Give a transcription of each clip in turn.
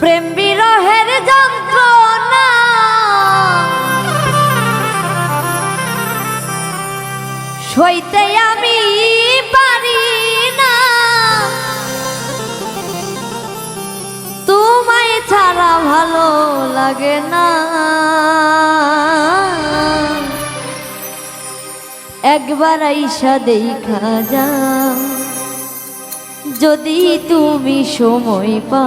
প্রেম বিরহের যন্ত্রণা। সইতে আমি পারি না। তোমায় ছাড়া ভালো লাগে না। একবার আইসা দেখা যা যদি তুমি সময় পা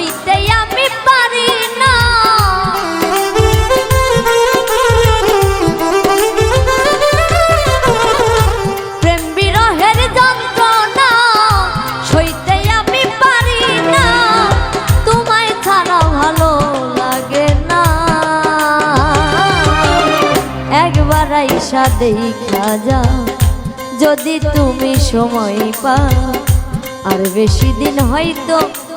সইতে আমি পারি না। প্রেম বিরহের যন্ত্রণা সইতে আমি তোমায় ছাড়া ভালো লাগে না। একবার আইসা দেখা যাও যদি তুমি সময় পাও, আর বেশি দিন হয়তো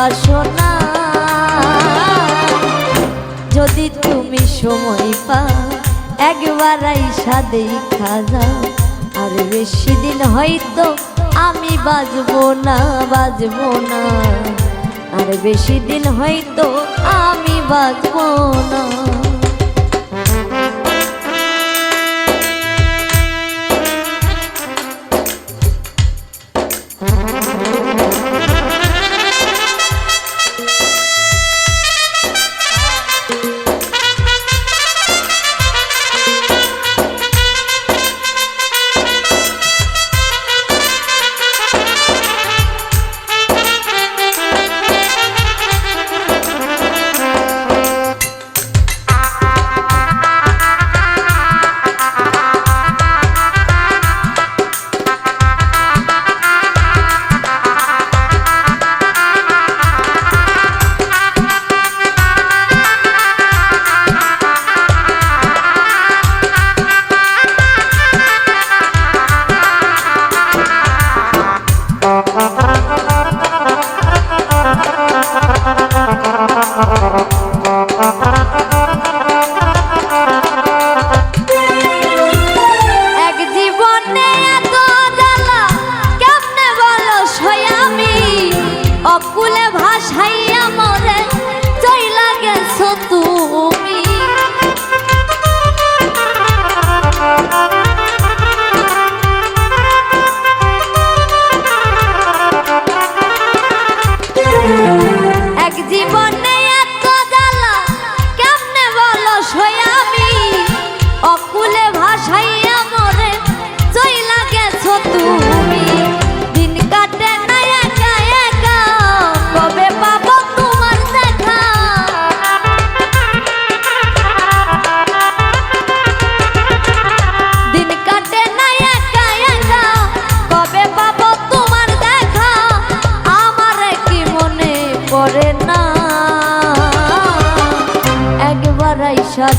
মিঠা সোনা যদি তুমি সময় পাও, একবার আইসা দেখা যাও। আর বেশি দিন হয়তো আমি বাজবো না বাজবো না। আর বেশি দিন হয়তো আমি বাজবো না।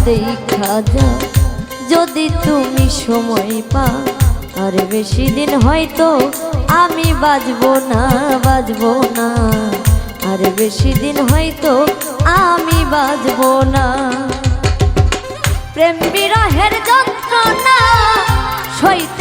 দেখা যা যদি তুমি সময় পা আর বেশি দিন হয়তো আমি বাজবো না বাজবো না। আর বেশি দিন হয়তো আমি বাজবো না। প্রেম বিরহের যন্ত্রণা সইতে